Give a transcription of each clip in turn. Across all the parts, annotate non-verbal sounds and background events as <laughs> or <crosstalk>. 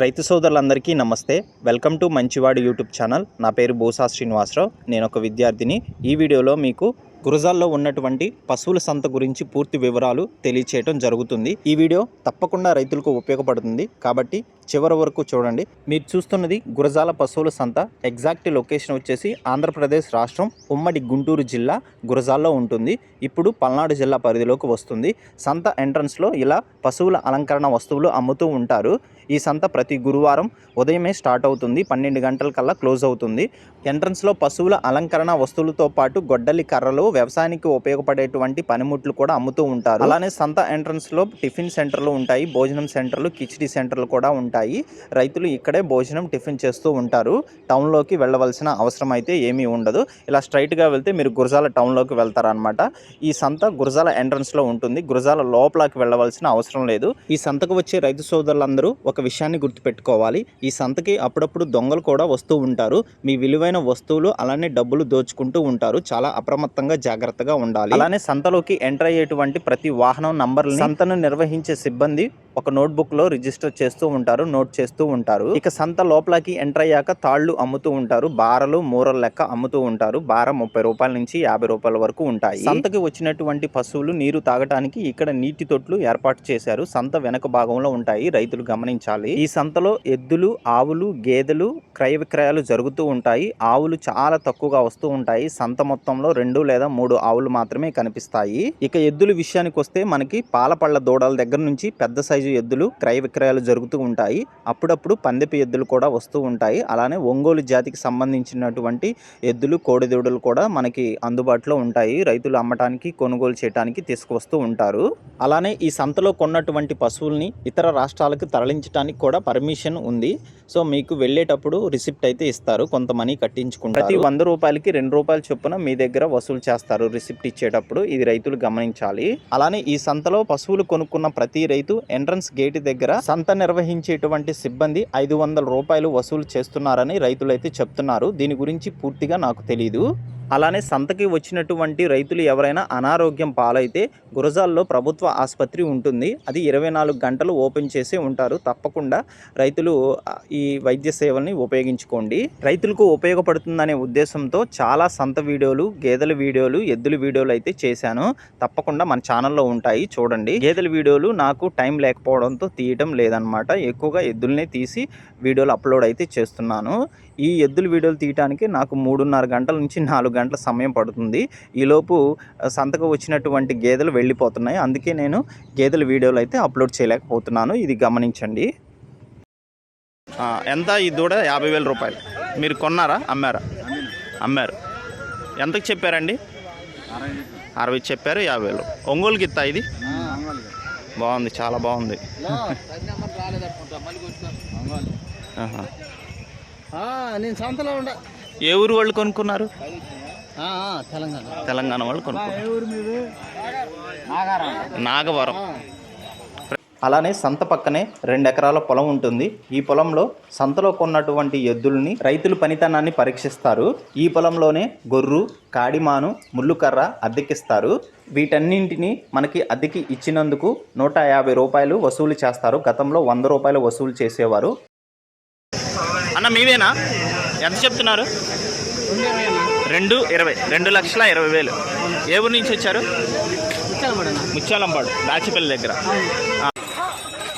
రైతు సోదరులందరికీ నమస్తే. వెల్కమ్ టు మంచివాడు యూట్యూబ్ ఛానల్. నా పేరు బోసా శ్రీనివాసరావు. నేను ఒక విద్యార్థిని. ఈ వీడియోలో మీకు గురజాల్లో ఉన్నటువంటి పశువుల సంత గురించి పూర్తి వివరాలు తెలియచేయడం జరుగుతుంది. ఈ వీడియో తప్పకుండా రైతులకు ఉపయోగపడుతుంది. కాబట్టి చివరి వరకు చూడండి. మీరు చూస్తున్నది గురజాల పశువుల సంత. ఎగ్జాక్ట్ లొకేషన్ వచ్చేసి ఆంధ్రప్రదేశ్ రాష్ట్రం ఉమ్మడి గుంటూరు జిల్లా గురజాల్లో ఉంటుంది. ఇప్పుడు పల్నాడు జిల్లా పరిధిలోకి వస్తుంది. సంత ఎంట్రన్స్లో ఇలా పశువుల అలంకరణ వస్తువులు అమ్ముతూ ఉంటారు. ఈ సంత ప్రతి గురువారం ఉదయమే స్టార్ట్ అవుతుంది. పన్నెండు గంటల కల్లా క్లోజ్ అవుతుంది. ఎంట్రన్స్లో పశువుల అలంకరణ వస్తువులతో పాటు గొడ్డలి కర్రలు వ్యవసాయానికి ఉపయోగపడేటువంటి పనిముట్లు కూడా అమ్ముతూ ఉంటారు. అలానే సంత ఎంట్రన్స్లో టిఫిన్ సెంటర్లు ఉంటాయి. భోజనం సెంటర్లు కిచిడి సెంటర్లు కూడా ఉంటాయి. రైతులు ఇక్కడే భోజనం టిఫిన్ చేస్తూ ఉంటారు. టౌన్లోకి వెళ్ళవలసిన అవసరం అయితే ఏమీ ఉండదు. ఇలా స్ట్రైట్గా వెళ్తే మీరు గురజాల టౌన్లోకి వెళ్తారనమాట ఈ సంత గురజాల ఎంట్రన్స్లో ఉంటుంది. గురజాల లోపలకి వెళ్ళవలసిన అవసరం లేదు. ఈ సంతకు వచ్చే రైతు సోదరులందరూ ఒక విషయాన్ని గుర్తుపెట్టుకోవాలి. ఈ సంతకి అప్పుడప్పుడు దొంగలు కూడా వస్తూ ఉంటారు. మీ విలువైన వస్తువులు అలానే డబ్బులు దోచుకుంటూ ఉంటారు. చాలా అప్రమత్తంగా జాగ్రత్తగా ఉండాలి. అలానే సంతలోకి ఎంటర్ అయ్యేటువంటి ప్రతి వాహనం నంబర్ సంతను నిర్వహించే సిబ్బంది ఒక నోట్బుక్లో రిజిస్టర్ చేస్తూ ఉంటారు నోట్ చేస్తూ ఉంటారు. ఇక సంత లోపలికి ఎంటర్ అయ్యాక తాళ్ళు అమ్ముతూ ఉంటారు బారలు మూరల లెక్క అమ్ముతూ ఉంటారు. బార ముప్పై రూపాయల నుంచి యాభై రూపాయల వరకు ఉంటాయి. సంతకి వచ్చినటువంటి పశువులు నీరు తాగటానికి ఇక్కడ నీటి తొట్లు ఏర్పాటు చేశారు. సంత వెనక భాగంలో ఉంటాయి రైతులు గమనించాలి. ఈ సంతలో ఎద్దులు ఆవులు గేదెలు క్రయ విక్రయాలు జరుగుతూ ఉంటాయి. ఆవులు చాలా తక్కువగా వస్తూ ఉంటాయి. సంత మొత్తంలో రెండు లేదా మూడు ఆవులు మాత్రమే కనిపిస్తాయి. ఇక ఎద్దుల విషయానికి వస్తే మనకి పాలపళ్ళ దూడల దగ్గర నుంచి పెద్ద సైజు ఎద్దులు క్రయ విక్రయాలు జరుగుతూ ఉంటాయి. అప్పుడప్పుడు పందెపు ఎద్దులు కూడా వస్తూ ఉంటాయి. అలానే ఒంగోలు జాతికి సంబంధించినటువంటి ఎద్దులు కోడిదూడలు కూడా మనకి అందుబాటులో ఉంటాయి. రైతులు అమ్మటానికి కొనుగోలు చేయడానికి తీసుకువస్తూ ఉంటారు. అలానే ఈ సంతలో కొన్నటువంటి పశువుల్ని ఇతర రాష్ట్రాలకు తరలించడానికి కూడా పర్మిషన్ ఉంది. సో మీకు వెళ్ళేటప్పుడు రిసిప్ట్ అయితే ఇస్తారు. కొంత మనీ కట్టించుకుంటారు. ప్రతి వంద రూపాయలకి రెండు రూపాయల చొప్పున మీ దగ్గర వసూలు చేస్తారు రిసిప్ట్ ఇచ్చేటప్పుడు. ఇది రైతులు గమనించాలి. అలానే ఈ సంతలో పశువులు కొనుక్కున్న ప్రతి రైతు ఎంట్రన్స్ గేట్ దగ్గర సంత నిర్వహించేటువంటి సిబ్బంది ఐదు వందల రూపాయలు వసూలు చేస్తున్నారని రైతులైతే చెప్తున్నారు. దీని గురించి పూర్తిగా నాకు తెలియదు అలానే సంతకి వచ్చినటువంటి రైతులు ఎవరైనా అనారోగ్యం పాలైతే గురజాల్లో ప్రభుత్వ ఆసుపత్రి ఉంటుంది. అది ఇరవై నాలుగు గంటలు ఓపెన్ చేసి ఉంటారు. తప్పకుండా రైతులు ఈ వైద్య సేవల్ని ఉపయోగించుకోండి. రైతులకు ఉపయోగపడుతుందనే ఉద్దేశంతో చాలా సంత వీడియోలు గేదెల వీడియోలు ఎద్దుల వీడియోలు అయితే చేశాను. తప్పకుండా మన ఛానల్లో ఉంటాయి. చూడండి. గేదెల వీడియోలు నాకు టైం లేకపోవడంతో తీయటం లేదనమాట. ఎక్కువగా ఎద్దుల్నే తీసి వీడియోలు అప్లోడ్ అయితే చేస్తున్నాను. ఈ ఎద్దుల వీడియోలు తీయటానికి నాకు మూడున్నర గంటల నుంచి నాలుగు గంటల సమయం పడుతుంది. ఈలోపు సంతకు వచ్చినటువంటి గేదెలు వెళ్ళిపోతున్నాయి. అందుకే నేను గేదెల వీడియోలు అయితే అప్లోడ్ చేయలేకపోతున్నాను. ఇది గమనించండి. ఆ, ఎంత? ఈ దూడ యాభై వేల రూపాయలు. మీరు కొన్నారా? అమ్మారా? అమ్మారు. ఎంతకు చెప్పారండి? అరవై చెప్పారు యాభై వేలు. ఒంగోలుకి ఇస్తా ఇది? బాగుంది చాలా బాగుంది. <laughs> నేను సంతలో ఉండ. ఏ ఊరు వాళ్ళు కొనుక్కున్నారు? తెలంగాణ. తెలంగాణ వాళ్ళు కొనుక్కున్నారు. ఊరు మీది? నాగారం. నాగవరం. అలానే సంత పక్కనే రెండు ఎకరాల పొలం ఉంటుంది. ఈ పొలంలో సంతలో కొన్నటువంటి ఎద్దుల్ని రైతులు పనితనాన్ని పరీక్షిస్తారు. ఈ పొలంలోనే గొర్రు కాడిమాను ముళ్ళుకర్ర అద్దెకిస్తారు. వీటన్నింటిని మనకి అద్దెకి ఇచ్చినందుకు నూట యాభై రూపాయలు వసూలు చేస్తారు. గతంలో వంద రూపాయలు వసూలు చేసేవారు. అన్న మీవేనా? ఎంత చెప్తున్నారు? రెండు ఇరవై. రెండు లక్షల ఇరవై వేలు. ఏ ఊరు నుంచి వచ్చారు? ముత్యాలంపాడు దాచిపల్లి దగ్గర.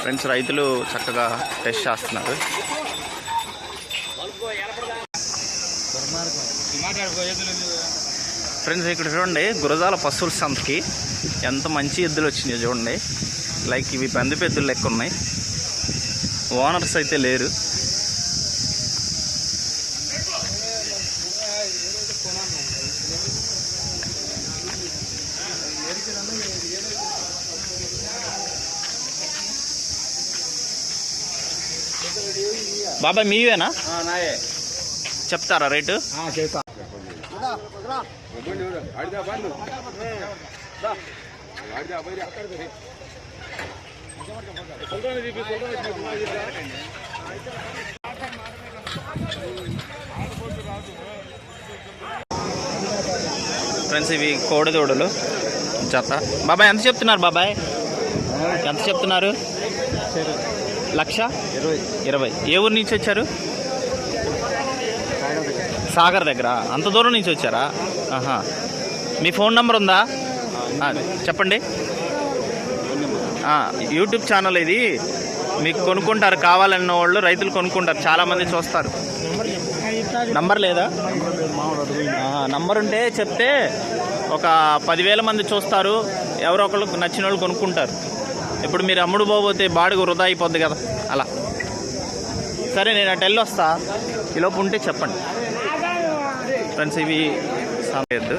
ఫ్రెండ్స్ రైతులు చక్కగా టెస్ట్ చేస్తున్నారు. ఫ్రెండ్స్ ఇక్కడ చూడండి గురజాల పశువుల సంతకి ఎంత మంచి ఎద్దులు వచ్చినాయో చూడండి. లైక్ ఇవి పెద్ద ఎద్దులు లెక్క ఉన్నాయి. ఓనర్స్ అయితే లేరు. బాబాయ్ మీవేనా? చెప్తారా రేటు? చెప్తా. ఫ్రెండ్స్ ఇవి కోడిదూడలు. జత బాబాయ్ ఎంత చెప్తున్నారు బాబాయ్? ఎంత చెప్తున్నారు? లక్ష ఇరవై. ఇరవై. ఏ ఊరు నుంచి వచ్చారు? సాగర్ దగ్గర. అంత దూరం నుంచి వచ్చారా? ఆహా. మీ ఫోన్ నెంబర్ ఉందా? చెప్పండి. యూట్యూబ్ ఛానల్ ఇది. మీకు కొనుక్కుంటారు కావాలన్న వాళ్ళు రైతులు కొనుక్కుంటారు. చాలామంది చూస్తారు. నంబర్ లేదా? నంబర్ ఉంటే చెప్తే ఒక పదివేల మంది చూస్తారు. ఎవరో ఒకళ్ళు నచ్చిన వాళ్ళు కొనుక్కుంటారు. ఇప్పుడు మీరు అమ్ముడు పోతే బాడుగు వృధా అయిపోద్ది కదా అలా. సరే నేను అటు వెళ్ళి వస్తా ఈలోపు ఉంటే చెప్పండి. ఫ్రెండ్స్ ఇవి సమయద్దు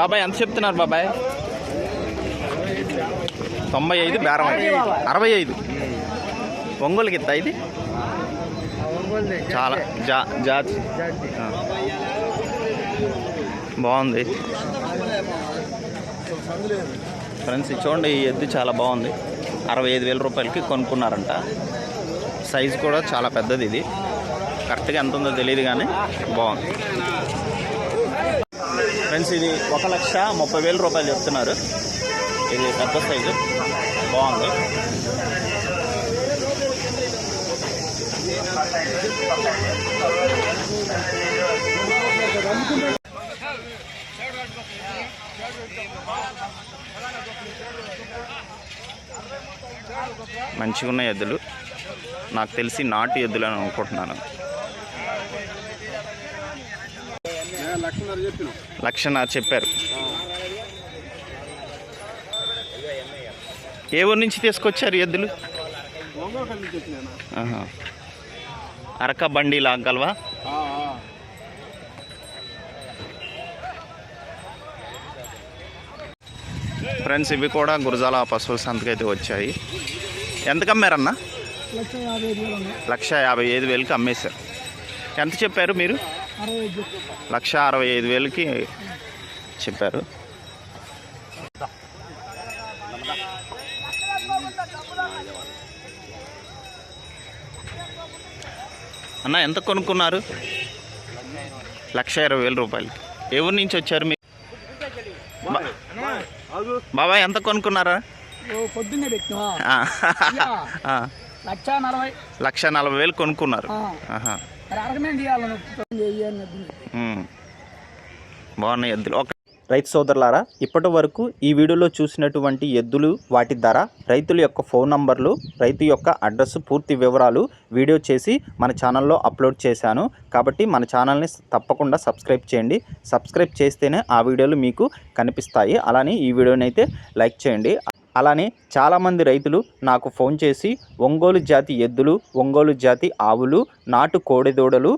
బాబాయ్ ఎంత చెప్తున్నారు బాబాయ్? తొంభై ఐదు బేరం అరవై ఐదు. ఒంగోలుకి గిత్త ఇది? చాలా జా జాతి. బాగుంది. ఫ్రెండ్స్ ఇది చూడండి ఈ ఎద్దు చాలా బాగుంది. అరవై ఐదు వేల రూపాయలకి కొనుక్కున్నారంట. సైజు కూడా చాలా పెద్దది ఇది. కరెక్ట్గా ఎంత ఉందో తెలియదు కానీ బాగుంది. ఫ్రెండ్స్ ఇది ఒక లక్ష ముప్పై వేల రూపాయలు చెప్తున్నారు. ఇది పెద్ద సైజు. బాగుంది. మంచిగా ఉన్న ఎద్దులు. నాకు తెలిసి నాటు ఎద్దులు అని అనుకుంటున్నాను. లక్షన్నర చెప్పారు. ఏ ఊరు నుంచి తీసుకొచ్చారు ఎద్దులు? అరక బండి లాగలవా? ఫ్రెండ్స్ ఇవి కూడా గురజాల పశువుల సంతకైతే వచ్చాయి. ఎంతకు అమ్మారన్నా లక్ష యాభై ఐదు వేలకి అమ్మేశారు. ఎంత చెప్పారు మీరు? లక్ష అరవై ఐదు వేలకి చెప్పారు. అన్న ఎంత కొనుక్కున్నారు? లక్ష ఇరవై వేల రూపాయలకి. ఊరి నుంచి వచ్చారు మీరు బాబాయ్ ఎంత కొనుక్కున్నారా? పొద్దున్నే పెట్టినా ఆ. ఆ. లక్ష నలభై. లక్ష నలభై వేలు కొనుక్కున్నారు. బాగున్నాయి ఎద్దులు. ఒక రైతు సోదరులారా ఇప్పటి వరకు ఈ వీడియోలో చూసినటువంటి ఎద్దులు వాటి ధర రైతుల యొక్క ఫోన్ నంబర్లు రైతు యొక్క అడ్రస్ పూర్తి వివరాలు వీడియో చేసి మన ఛానల్లో అప్లోడ్ చేశాను. కాబట్టి మన ఛానల్ని తప్పకుండా సబ్స్క్రైబ్ చేయండి. సబ్స్క్రైబ్ చేస్తేనే ఆ వీడియోలు మీకు కనిపిస్తాయి. అలానే ఈ వీడియోని అయితే లైక్ చేయండి. అలానే చాలామంది రైతులు నాకు ఫోన్ చేసి ఒంగోలు జాతి ఎద్దులు ఒంగోలు జాతి ఆవులు నాటు కోడెదూడలు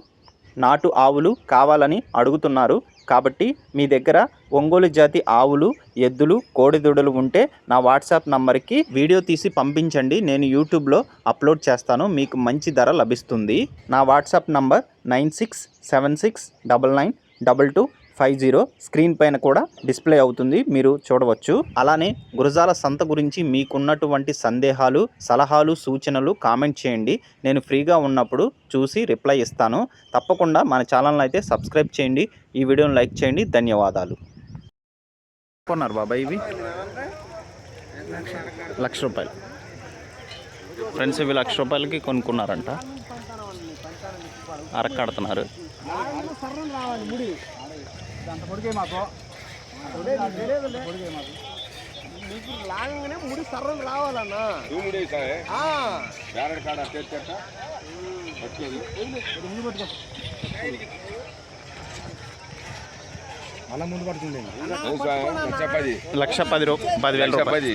నాటు ఆవులు కావాలని అడుగుతున్నారు. కాబట్టి మీ దగ్గర ఒంగోలు జాతి ఆవులు ఎద్దులు కోడిదూడలు ఉంటే నా వాట్సాప్ నంబర్కి వీడియో తీసి పంపించండి. నేను యూట్యూబ్లో అప్లోడ్ చేస్తాను. మీకు మంచి ధర లభిస్తుంది. నా WhatsApp number nine six seven six double nine double two five zero screen పైన కూడా డిస్ప్లే అవుతుంది మీరు చూడవచ్చు. అలానే గురజాల సంత గురించి మీకున్నటువంటి సందేహాలు సలహాలు సూచనలు కామెంట్ చేయండి. నేను ఫ్రీగా ఉన్నప్పుడు చూసి రిప్లై ఇస్తాను. తప్పకుండా మన ఛానల్ని అయితే సబ్స్క్రైబ్ చేయండి. ఈ వీడియోని లైక్ చేయండి. ధన్యవాదాలు. కొన్నారు బాబాయ్ ఇవి? లక్ష రూపాయలు. ఫ్రెండ్స్ ఇవి లక్ష రూపాయలకి కొనుక్కున్నారంట. అరక్కడుతున్నారు. అంత పొడిగే మాకు. పొడిగే మాకు. నీకు లాగంగానే ముడి సర్రం రావాలన్నా. ముందు పడుతుంది లక్ష పది పదివేల రూపాయలు.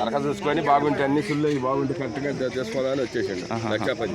అరక చూసుకొని బాగుంటే అన్ని ఇవి బాగుంటే కరెక్ట్గా తీసుకోవాలని వచ్చేసాడు. లక్ష పది